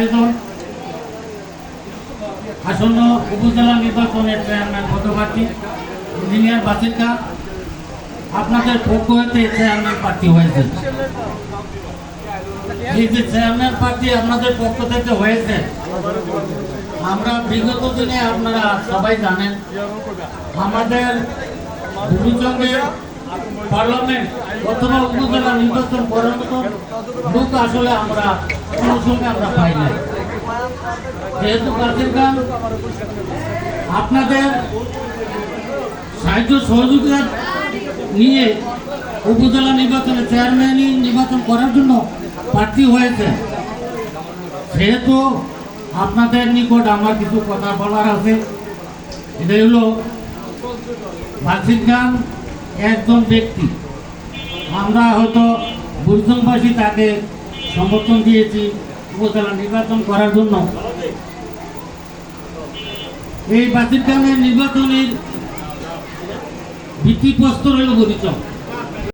আয়োজন। আসন্ন উপজেলা নির্বাচনের চেয়ারম্যান পদপ্রার্থী, ইঞ্জিনিয়ার খান আপনাদের পক্ষ হতে চেয়ারম্যান প্রার্থী হয়েছে এই যে চেয়ারম্যান প্রার্থী আপনাদের পক্ষ থেকে হয়েছে আমরা বিগত দিনে আপনারা সবাই জানেন, আমাদের বুড়িচঙ্গের পার্লামেন্ট অথবা উপজেলা নির্বাচন মতো লোক আসলে আমরা আমরা পাই না যেহেতু কাজের আপনাদের সাহায্য সহযোগিতা নিয়ে উপজেলা নির্বাচনে চেয়ারম্যানই নির্বাচন করার জন্য প্রার্থী হয়েছে। সেহেতু আপনাদের নিকট আমার কিছু কথা বলার আছে। এটা হলো বাসির খান একজন ব্যক্তি। আমরা হয়তো বুঝদমবাসী তাকে সমর্থন দিয়েছি উপজেলা নির্বাচন করার জন্য। এই বাতিল খানের নির্বাচনের ভিত্তিপ্রস্তর হল বরিচক